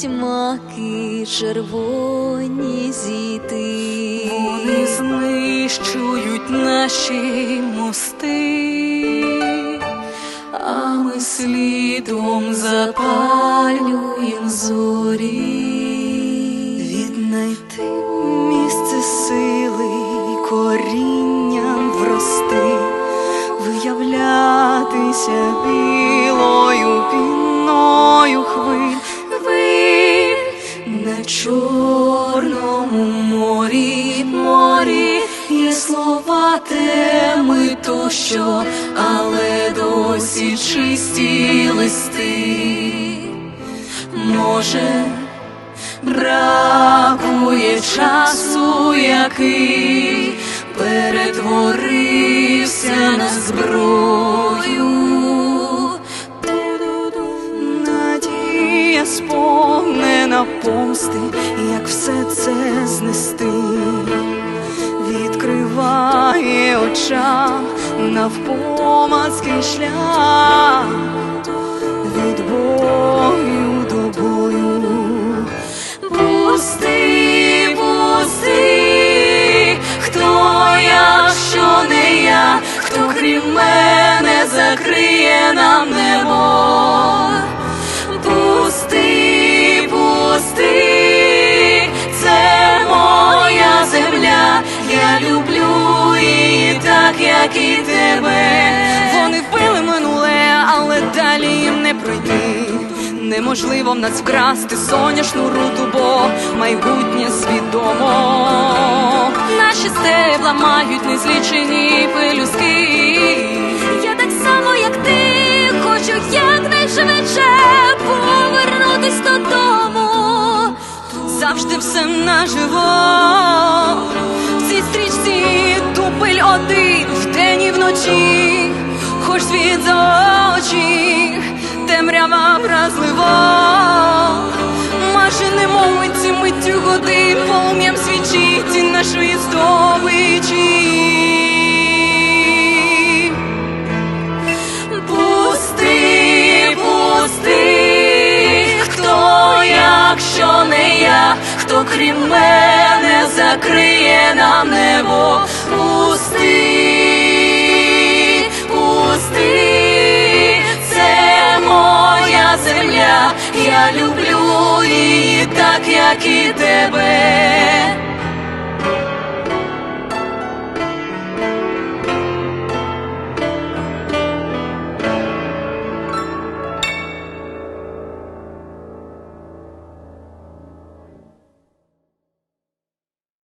мають маки червоні зійти. Вони знищують наші мости, а ми слідом запалюєм зорі. Віднайти місце сили корінням врости, виявлятися білою піною чорному морі, морі, є слова теми тощо, але досі чисті листи. Може, бракує часу, який перетворився на зброю. Надія сповнена помсти, як все це знести, відкриває очам навпомацький шлях. Від бою до бою. Пусти, пусти, хто я, що не я, хто крім мене як і тебе. Вони вбили минуле, але далі їм не пройти. Неможливо в нас вкрасти соняшну руду, бо майбутнє свідомо. Наші стебла мають незлічені пелюстки. Я так само, як ти, хочу якнайшвидше повернутись додому. Завжди все наживо. В цій стрічці дупель один вдень і вночі, хоч світ за очі, темрява вразливо. Майже не мовиться миттю годин, полум'ям свічить нашої здобичі. Пусти, пусти, хто, якщо не я, хто крім мене закриє нам небо. Пусти, пусти, це моя земля, я люблю її так, як і тебе.